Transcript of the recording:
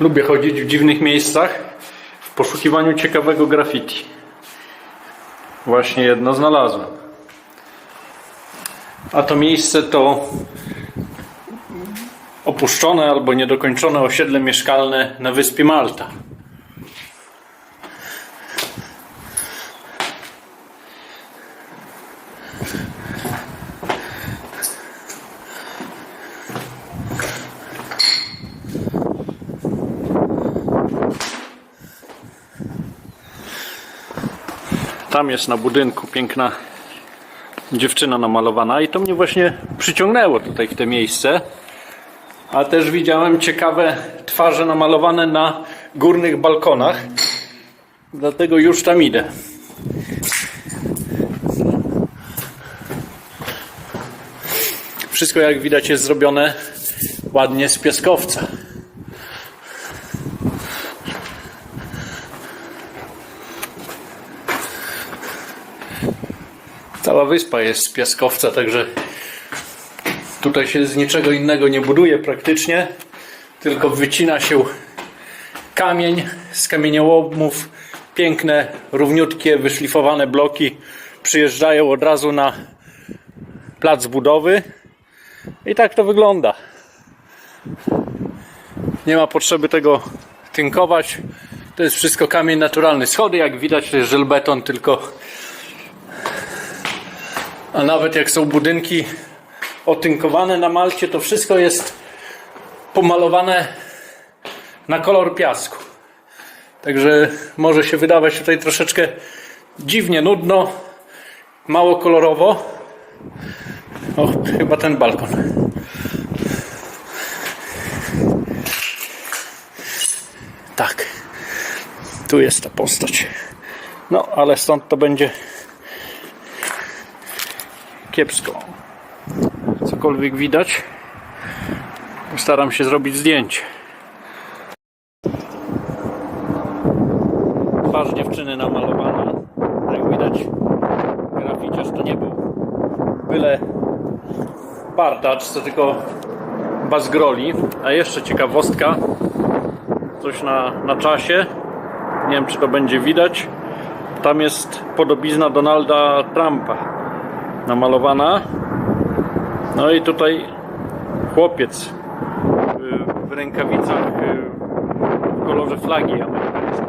Lubię chodzić w dziwnych miejscach w poszukiwaniu ciekawego graffiti. Właśnie jedno znalazłem. A to miejsce to opuszczone albo niedokończone osiedle mieszkalne na wyspie Malta. Tam jest na budynku piękna dziewczyna namalowana i to mnie właśnie przyciągnęło tutaj w te miejsce. A też widziałem ciekawe twarze namalowane na górnych balkonach. Dlatego już tam idę. Wszystko jak widać jest zrobione ładnie z piaskowca. Cała wyspa jest z piaskowca, także tutaj się z niczego innego nie buduje praktycznie, tylko wycina się kamień z kamieniołomów, piękne, równiutkie, wyszlifowane bloki przyjeżdżają od razu na plac budowy i tak to wygląda. Nie ma potrzeby tego tynkować. To jest wszystko kamień naturalny. Schody, jak widać, to jest żelbeton, tylko a nawet jak są budynki otynkowane na Malcie, to wszystko jest pomalowane na kolor piasku. Także może się wydawać tutaj troszeczkę dziwnie, nudno, mało kolorowo. O, chyba ten balkon. Tak. Tu jest ta postać. No, ale stąd to będzie kiepsko. Cokolwiek widać, postaram się zrobić zdjęcie. Twarz dziewczyny namalowana. Jak widać, graficiarz to nie był byle bardacz, co tylko bazgroli. A jeszcze ciekawostka, coś na, na czasie. Nie wiem, czy to będzie widać. Tam jest podobizna Donalda Trumpa namalowana. No i tutaj chłopiec y, w rękawicach y, w kolorze flagi amerykańskiej.